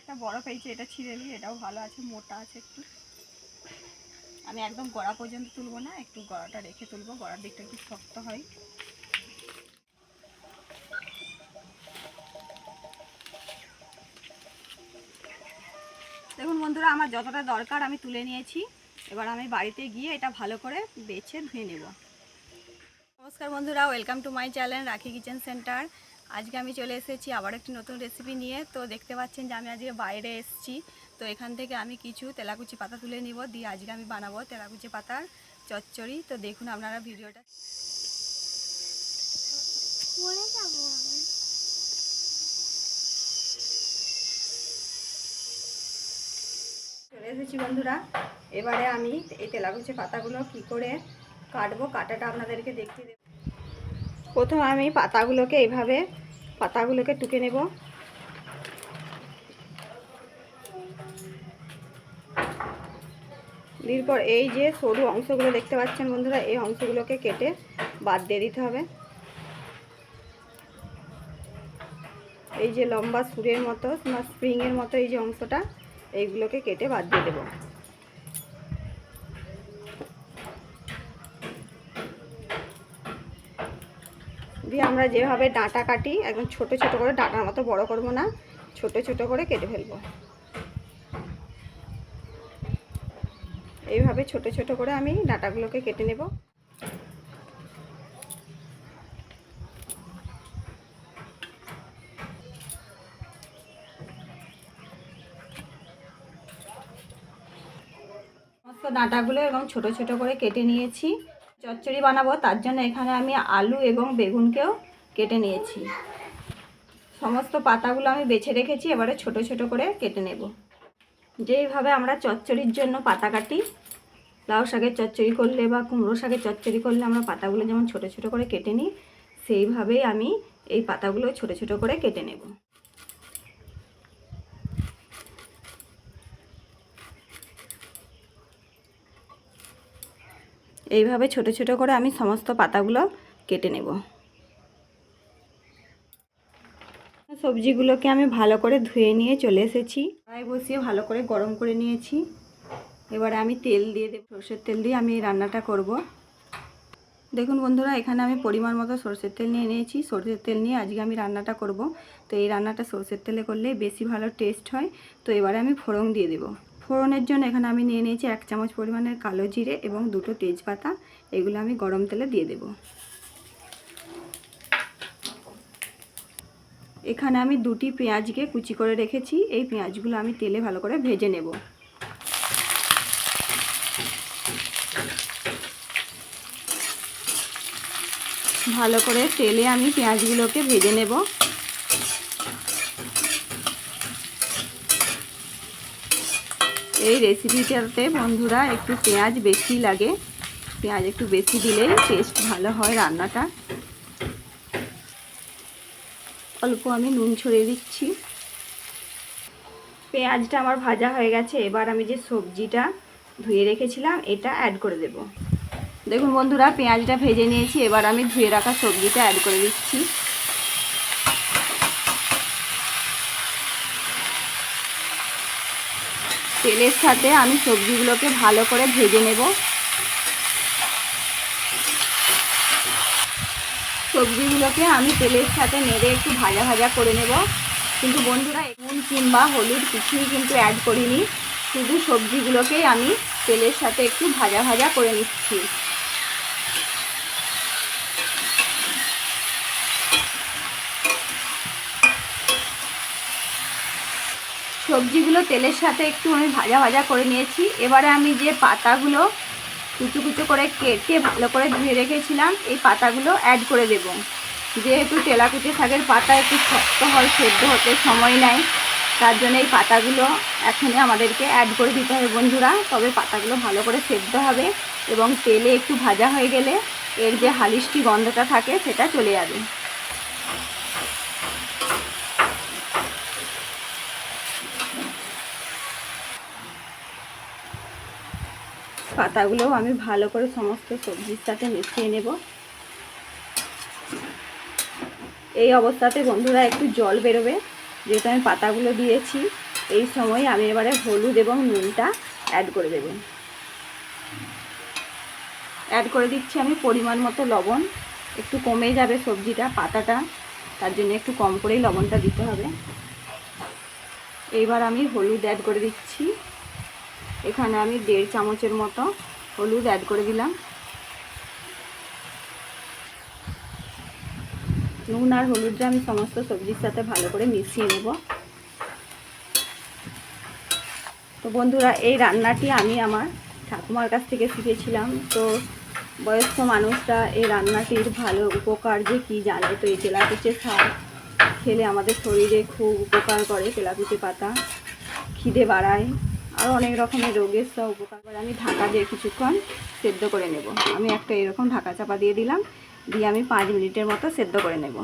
একটা বড় পেয়েছে, এটা ছিঁড়ে নিই এটাও ভালো আছে, মোটা আছে একটু। আমি একদম গড়া পর্যন্ত তুলবো না, একটু গড়াটা রেখে তুলবো, গড়ার দিকটা একটু শক্ত হয়। দেখুন বন্ধুরা, আমার যতটা দরকার আমি তুলে নিয়েছি, এবার আমি বাড়িতে গিয়ে এটা ভালো করে বেছে ধুয়ে নেব। নমস্কার বন্ধুরা, welcome to my channel Rakhi kitchen centre. আজকে আমি চলে এসেছি আবার একটি নতুন রেসিপি নিয়ে। তো দেখতে পাচ্ছেন যে আমি আজকে বাইরে এসেছি। তো এখান থেকে আমি কিছু তেলাকুচি পাতা তুলে নিব। দিয়ে আজকে আমি বানাবো তেলাকুচি পাতার চচ্চড়ি। তো দেখুন আপনারা ভিডিওটা। চলে এসেছি বন্ধুরা। এবারে আমি এই তেলাকুচি পাতাগুলো কি করে কাটবো কাটাটা আপনাদেরকে দেখিয়ে দেব। প্রথমে আমি পাতাগুলোকে এইভাবে, পাতাগুলোকে টুকে নেব। এরপর এই যে সরু অংশগুলো দেখতে পাচ্ছেন বন্ধুরা, এই অংশগুলোকে কেটে বাদ দিয়ে দিতে হবে। এই যে লম্বা সুরের মতো বা স্প্রিংয়ের মতো এই যে অংশটা, এইগুলোকে কেটে বাদ দিয়ে দেবো। দিয়ে আমরা যেভাবে ডাঁটা কাটি, একদম ছোট ছোট করে, ডাঁটার মতো বড় করব না, ছোট ছোট করে কেটে ফেলব। এইভাবে ছোট ছোট করে আমি ডাঁটাগুলোকে কেটে নেব। ডাঁটাগুলো এবং ছোট ছোট করে কেটে নিয়েছি। চচ্চড়ি বানাবো, তার জন্য এখানে আমি আলু এবং বেগুনকেও কেটে নিয়েছি। সমস্ত পাতাগুলো আমি বেছে রেখেছি, এবারে ছোট ছোট করে কেটে নেব। যেইভাবে আমরা চচ্চড়ির জন্য পাতা কাটি, লাউ শাকের চচ্চড়ি করলে বা কুমড়ো শাকের চচ্চড়ি করলে আমরা পাতাগুলো যেমন ছোট ছোট করে কেটে নিই, সেইভাবেই আমি এই পাতাগুলো ছোট ছোট করে কেটে নেব। এইভাবে ছোট ছোট করে আমি সমস্ত পাতাগুলো কেটে নেব। সবজিগুলোকে আমি ভালো করে ধুয়ে নিয়ে চলে এসেছি। কড়াই বসিয়ে ভালো করে গরম করে নিয়েছি। এবারে আমি তেল দিয়ে দেব, সর্ষের তেল দিয়ে আমি রান্নাটা করব। দেখুন বন্ধুরা, এখানে আমি পরিমাণ মতো সর্ষের তেল নিয়ে নিয়েছি। সর্ষের তেল নিয়ে আজকে আমি রান্নাটা করব। তো এই রান্নাটা সর্ষের তেলে করলে বেশি ভালো টেস্ট হয়। তো এবারে আমি ফোড়ন দিয়ে দেব। ফোড়নের জন্য এখানে আমি নিয়ে নিয়েছি এক চামচ পরিমাণের কালো জিরে এবং দুটো তেজপাতা। এগুলো আমি গরম তেলে দিয়ে দেব। এখানে আমি দুটি পেঁয়াজকে কুচি করে রেখেছি। এই পেঁয়াজগুলো আমি তেলে ভালো করে ভেজে নেব। ভালো করে তেলে আমি পেঁয়াজগুলোকে ভেজে নেব। এই রেসিপিটাতে বন্ধুরা একটু পেঁয়াজ বেশি লাগে। পেঁয়াজ একটু বেশি দিলেই টেস্ট ভালো হয় রান্নাটা। অল্প আমি নুন ছড়িয়ে দিচ্ছি। পেঁয়াজটা আমার ভাজা হয়ে গেছে, এবার আমি যে সবজিটা ধুয়ে রেখেছিলাম, এটা অ্যাড করে দেব। দেখুন বন্ধুরা, পেঁয়াজটা ভেজে নিয়েছি, এবার আমি ধুয়ে রাখা সবজিটা অ্যাড করে দিচ্ছি। তেলের সাথে আমি সবজিগুলোকে ভালো করে ভেজে নেব। সবজিগুলোকে আমি তেলের সাথে নেড়ে একটু ভাজা ভাজা করে নেব। কিন্তু বন্ধুরা, নুন কিংবা হলুদ কিছুই কিন্তু অ্যাড করিনি। শুধু সবজিগুলোকেই আমি তেলের সাথে একটু ভাজা ভাজা করে নিচ্ছি। সবজিগুলো তেলের সাথে একটু আমি ভাজা ভাজা করে নিয়েছি। এবারে আমি যে পাতাগুলো কুচু কুচু করে কেটে ভালো করে ধুয়ে রেখেছিলাম, এই পাতাগুলো অ্যাড করে দেব। যেহেতু তেলাকুচি শাকের পাতা একটু শক্ত হয়, সেদ্ধ হতে সময় নেয়, তার জন্য এই পাতাগুলো এখনই আমাদেরকে অ্যাড করে দিতে হবে বন্ধুরা। তবে পাতাগুলো ভালো করে সেদ্ধ হবে এবং তেলে একটু ভাজা হয়ে গেলে এর যে হালিশটি গন্ধটা থাকে, সেটা চলে যাবে। পাতাগুলোও আমি ভালো করে সমস্ত সবজির সাথে মিশিয়ে নেব। এই অবস্থাতে বন্ধুরা একটু জল বেরোবে। যেহেতু আমি পাতাগুলো দিয়েছি, এই সময় আমি এবারে হলুদ এবং নুনটা অ্যাড করে দেব। অ্যাড করে দিচ্ছি আমি পরিমাণ মতো লবণ। একটু কমে যাবে সবজিটা, পাতাটা। তার জন্য একটু কম করেই লবণটা দিতে হবে। এইবার আমি হলুদ অ্যাড করে দিচ্ছি। এখানে আমি দেড় চামচের মতো হলুদ অ্যাড করে দিলাম। নুন আর হলুদটা আমি সমস্ত সবজির সাথে ভালো করে মিশিয়ে নেব। তো বন্ধুরা, এই রান্নাটি আমি আমার ঠাকুমার কাছ থেকে শিখেছিলাম। তো বয়স্ক মানুষরা এই রান্নাটির ভালো উপকার যে কী জানে? তো এই তেলাকুচে শাক খেলে আমাদের শরীরে খুব উপকার করে তেলাকুচে পাতা। খিদে বাড়ায়। আর অনেক রকমের রোগের সব উপকার করে আমি ঢাকা দিয়ে কিছুক্ষণ সেদ্ধ করে নেব। আমি একটা এরকম ঢাকা চাপা দিয়ে দিলাম, দিয়ে আমি পাঁচ মিনিটের মতো সেদ্ধ করে নেব।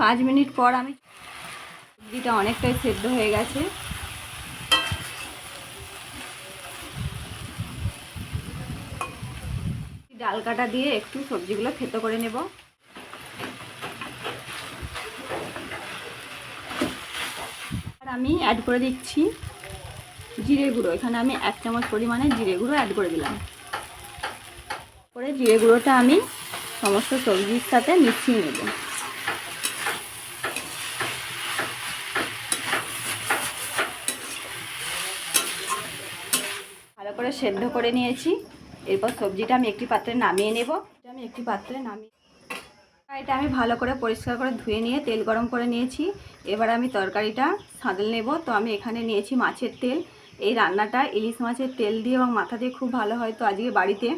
পাঁচ মিনিট পর আমি সবজিটা অনেকটাই সেদ্ধ হয়ে গেছে। ডাল কাটা দিয়ে একটু সবজিগুলো থেতো করে নেব। আর আমি অ্যাড করে দিচ্ছি জিরে গুঁড়ো। এখানে আমি এক চামচ পরিমাণে জিরে গুঁড়ো অ্যাড করে দিলাম। করে জিরে গুঁড়োটা আমি সমস্ত সবজির সাথে মিশিয়ে নেব। ভালো করে সেদ্ধ করে নিয়েছি। এরপর সবজিটা আমি একটি পাত্রে নামিয়ে নেব। আমি একটি পাত্রে নামিয়ে এটা আমি ভালো করে পরিষ্কার করে ধুয়ে নিয়ে তেল গরম করে নিয়েছি। এবার আমি তরকারিটা সাঁদল নেব। তো আমি এখানে নিয়েছি মাছের তেল। এই রান্নাটা ইলিশ মাছের তেল দিয়ে এবং মাথা দিয়ে খুব ভালো হয়। তো আজকে বাড়িতে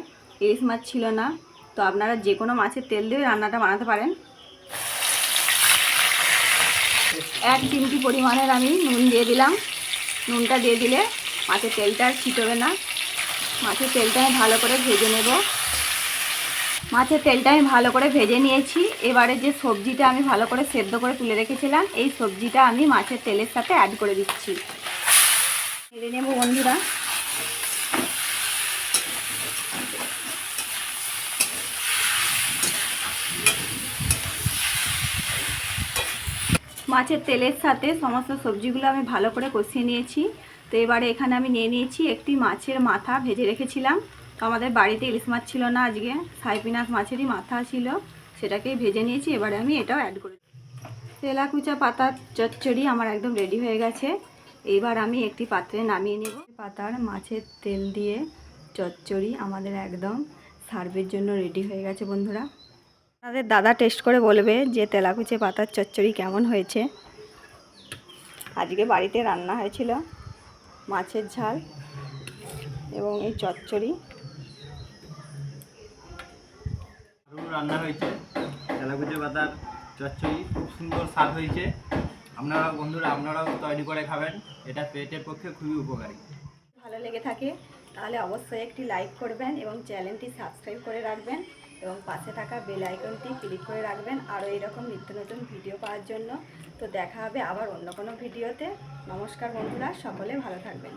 ইলিশ মাছ ছিল না। তো আপনারা যে কোনো মাছের তেল দিয়ে রান্নাটা বানাতে পারেন। এক চিমটি পরিমাণের আমি নুন দিয়ে দিলাম। নুনটা দিয়ে দিলে মাছের তেলটা আর ছিটবে না। মাছের তেলটা আমি ভালো করে ভেজে নেব। মাছের তেলটা আমি ভালো করে ভেজে নিয়েছি। এবারে যে সবজিটা আমি ভালো করে সেদ্ধ করে তুলে রেখেছিলাম, এই সবজিটা আমি মাছের তেলের সাথে অ্যাড করে দিচ্ছি। নেড়ে নেব বন্ধুরা। মাছের তেলের সাথে সমস্ত সবজিগুলো আমি ভালো করে কষিয়ে নিয়েছি। তো এবারে এখানে আমি নিয়ে নিয়েছি একটি মাছের মাথা ভেজে রেখেছিলাম। তো আমাদের বাড়িতে ইলিশ মাছ ছিল না আজকে সাইপিনাস মাছেরই মাথা ছিল, সেটাকেই ভেজে নিয়েছি। এবারে আমি এটাও অ্যাড করে তেলাকুচা পাতার চচ্চড়ি আমার একদম রেডি হয়ে গেছে। এইবার আমি একটি পাত্রে নামিয়ে নেব। পাতার মাছের তেল দিয়ে চচ্চড়ি আমাদের একদম সার্ভের জন্য রেডি হয়ে গেছে বন্ধুরা। আমাদের দাদা টেস্ট করে বলবে যে তেলাকুচে পাতার চচ্চড়ি কেমন হয়েছে। আজকে বাড়িতে রান্না হয়েছিল মাছের ঝাল এবং এই চচ্চড়ি। রান্না হয়েছে। তেলাকুচে পাতার চচ্চড়ি খুব সুন্দর স্বাদ হয়েছে। আপনারা বন্ধুরা, আপনারাও তৈরি করে খাবেন। এটা পেটের পক্ষে খুবই উপকারী। ভালো লেগে থাকে, তাহলে অবশ্যই একটি লাইক করবেন এবং চ্যানেলটি সাবস্ক্রাইব করে রাখবেন এবং পাশে থাকা বেল আইকনটি ক্লিক করে রাখবেন আরও এরকম নিত্য নতুন ভিডিও পাওয়ার জন্য। তো দেখা হবে আবার অন্য কোনো ভিডিওতে। নমস্কার বন্ধুরা, সকলে ভালো থাকবেন।